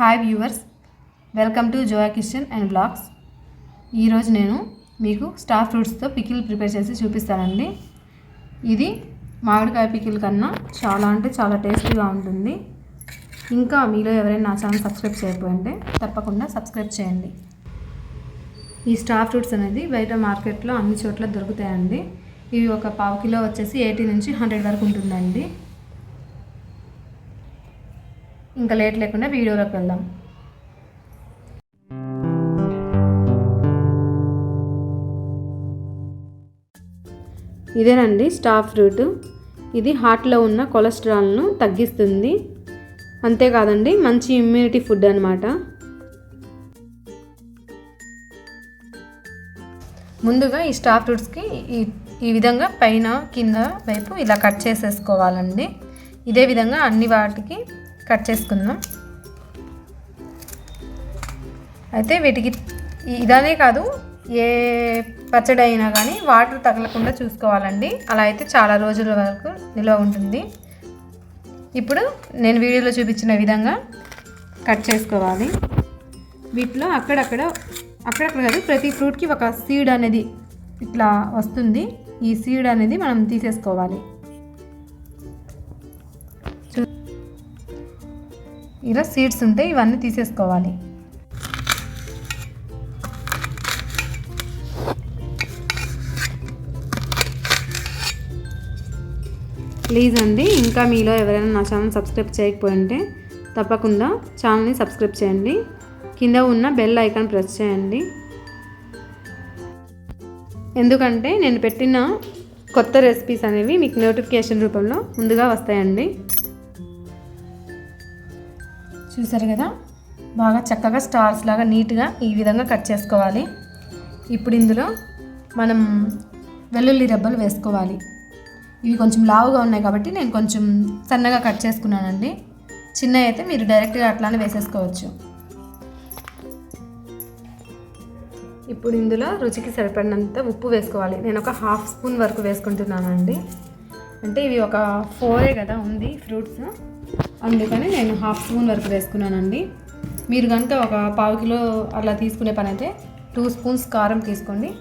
Hi viewers welcome to Zoya kitchen and blogs ఈరోజు నేను మీకు స్టార్ ఫ్రూట్స్తో పికిల్ ప్రిపేర్ చేసి చూపిస్తానండి. ఇది మామిడికాయ పికిల్ కన్నా చాలా అంటే చాలా టేస్టీగా ఉంటుంది. ఇంకా మీలో ఎవరైనా నా ఛానల్ సబ్స్క్రైబ్ చేయకపోయింటే తప్పకుండా సబ్స్క్రైబ్ చేయండి. ఈ స్టార్ ఫ్రూట్స్ అనేది బయట మార్కెట్లో అన్ని చోట్ల దొరుకుతాయండి. ఇవి ఒక పావు కిలో వచ్చేసి ఎయిటీ నుంచి హండ్రెడ్ వరకు ఉంటుందండి. ఇంకా లేట్ లేకుండా వీడియోలోకి వెళ్దాం. ఇదేనండి స్టార్ ఫ్రూట్. ఇది హార్ట్లో ఉన్న కొలెస్ట్రాల్ను తగ్గిస్తుంది. అంతేకాదండి మంచి ఇమ్యూనిటీ ఫుడ్ అనమాట ముందుగా ఈ స్టార్ ఫ్రూట్స్కి ఈ ఈ విధంగా పైన కింద వైపు ఇలా కట్ చేసేసుకోవాలండి. ఇదే విధంగా అన్ని వాటికి కట్ చేసుకుందాం. అయితే వీటికి ఇదనే కాదు ఏ పచ్చడి అయినా కానీ వాటర్ తగలకుండా చూసుకోవాలండి. అలా అయితే చాలా రోజుల వరకు నిల్వ ఉంటుంది. ఇప్పుడు నేను వీడియోలో చూపించిన విధంగా కట్ చేసుకోవాలి. వీటిలో అక్కడక్కడ అక్కడక్కడ కాదు ప్రతి ఫ్రూట్కి ఒక సీడ్ అనేది ఇట్లా వస్తుంది. ఈ సీడ్ అనేది మనం తీసేసుకోవాలి. ఇలా సీడ్స్ ఉంటాయి ఇవన్నీ తీసేసుకోవాలి. ప్లీజ్ అండి ఇంకా మీలో ఎవరైనా నా ఛానల్ సబ్స్క్రైబ్ చేయకపోయింటే తప్పకుండా ఛానల్ని సబ్స్క్రైబ్ చేయండి. కింద ఉన్న బెల్ ఐకాన్ ప్రెస్ చేయండి. ఎందుకంటే నేను పెట్టిన కొత్త రెసిపీస్ అనేవి మీకు నోటిఫికేషన్ రూపంలో ముందుగా వస్తాయండి. చూసారు కదా? బాగా చక్కగా స్టార్స్ లాగా నీట్గా ఈ విధంగా కట్ చేసుకోవాలి. ఇప్పుడు ఇందులో మనం వెల్లుల్లి రెబ్బలు వేసుకోవాలి. ఇవి కొంచెం లావుగా ఉన్నాయి కాబట్టి నేను కొంచెం సన్నగా కట్ చేసుకున్నానండి. చిన్న అయితే మీరు డైరెక్ట్గా అట్లానే వేసేసుకోవచ్చు. ఇప్పుడు ఇందులో రుచికి సరిపడినంత ఉప్పు వేసుకోవాలి. నేను ఒక హాఫ్ స్పూన్ వరకు వేసుకుంటున్నానండి. అంటే ఇవి ఒక ఫోరే కదా ఉంది ఫ్రూట్స్. అందుకని నేను హాఫ్ స్పూన్ వరకు వేసుకున్నానండి. మీరు కనుక ఒక పావు కిలో అలా తీసుకునే పని అయితే టూ స్పూన్స్ కారం తీసుకోండి.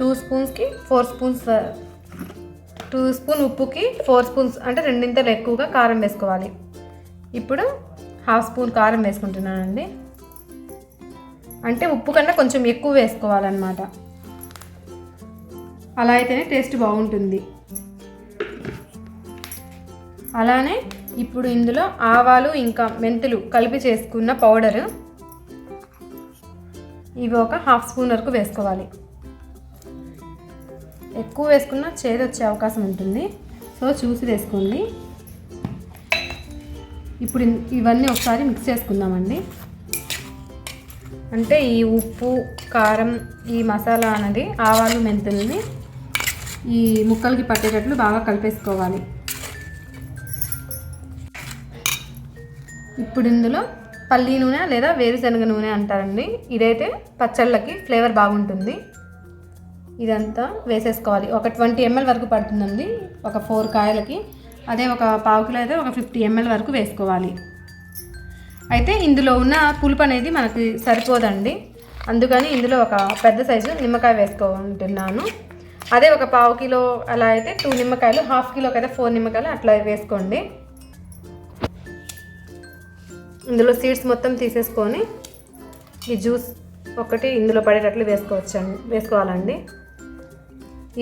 టూ స్పూన్స్కి ఫోర్ స్పూన్స్ టూ స్పూన్ ఉప్పుకి ఫోర్ స్పూన్స్ అంటే రెండింతలు ఎక్కువగా కారం వేసుకోవాలి. ఇప్పుడు హాఫ్ స్పూన్ కారం వేసుకుంటున్నానండి. అంటే ఉప్పు కన్నా కొంచెం ఎక్కువ వేసుకోవాలన్నమాట. అలా అయితేనే టేస్ట్ బాగుంటుంది. అలానే ఇప్పుడు ఇందులో ఆవాలు ఇంకా మెంతులు కలిపి చేసుకున్న పౌడర్ ఇవి ఒక హాఫ్ స్పూన్ వరకు వేసుకోవాలి. ఎక్కువ వేసుకున్నా చేదు వచ్చే అవకాశం ఉంటుంది. సో చూసి వేసుకోండి. ఇప్పుడు ఇవన్నీ ఒకసారి మిక్స్ చేసుకుందామండి. అంటే ఈ ఉప్పు కారం ఈ మసాలా అనేది ఆవాలు మెంతుల్ని ఈ ముక్కలకి పట్టేటట్లు బాగా కలిపేసుకోవాలి. ఇప్పుడు ఇందులో పల్లి నూనె లేదా వేరుశనగ నూనె అంటారండి. ఇదైతే పచ్చళ్ళకి ఫ్లేవర్ బాగుంటుంది. ఇదంతా వేసేసుకోవాలి. ఒక ట్వంటీ ఎంఎల్ వరకు పడుతుందండి ఒక ఫోర్ కాయలకి. అదే ఒక పావు కిలో అయితే ఒక ఫిఫ్టీ ఎంఎల్ వరకు వేసుకోవాలి. అయితే ఇందులో ఉన్న పులుపు అనేది మనకి సరిపోదండి. అందుకని ఇందులో ఒక పెద్ద సైజు నిమ్మకాయ వేసుకుంటున్నాను. అదే ఒక పావు కిలో అలా అయితే టూ నిమ్మకాయలు హాఫ్ కిలోకి అయితే ఫోర్ నిమ్మకాయలు అట్లా వేసుకోండి. ఇందులో సీడ్స్ మొత్తం తీసేసుకొని ఈ జ్యూస్ ఒకటి ఇందులో పడేటట్లు వేసుకోవచ్చండి వేసుకోవాలండి.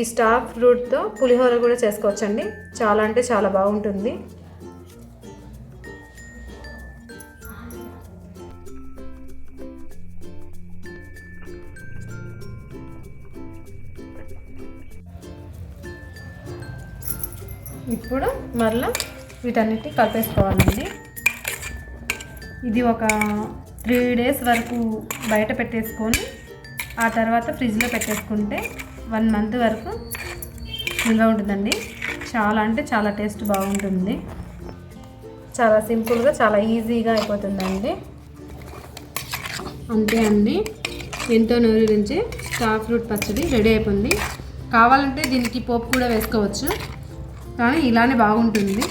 ఈ స్టార్ ఫ్రూట్తో పులిహోర కూడా చేసుకోవచ్చండి. చాలా అంటే చాలా బాగుంటుంది. ఇప్పుడు మరలా వీటన్నిటి కలిపేసుకోవాలండి. ఇది ఒక త్రీ డేస్ వరకు బయట పెట్టేసుకొని ఆ తర్వాత ఫ్రిడ్జ్లో పెట్టేసుకుంటే వన్ మంత్ వరకు నిల్వ ఉంటుందండి. చాలా అంటే చాలా టేస్ట్ బాగుంటుంది. చాలా సింపుల్గా చాలా ఈజీగా అయిపోతుందండి. అంతే అండి. ఎంతో నూరించి స్టార్ ఫ్రూట్ పచ్చడి రెడీ అయిపోయింది. కావాలంటే దీనికి పోపు కూడా వేసుకోవచ్చు. కానీ ఇలానే బాగుంటుంది.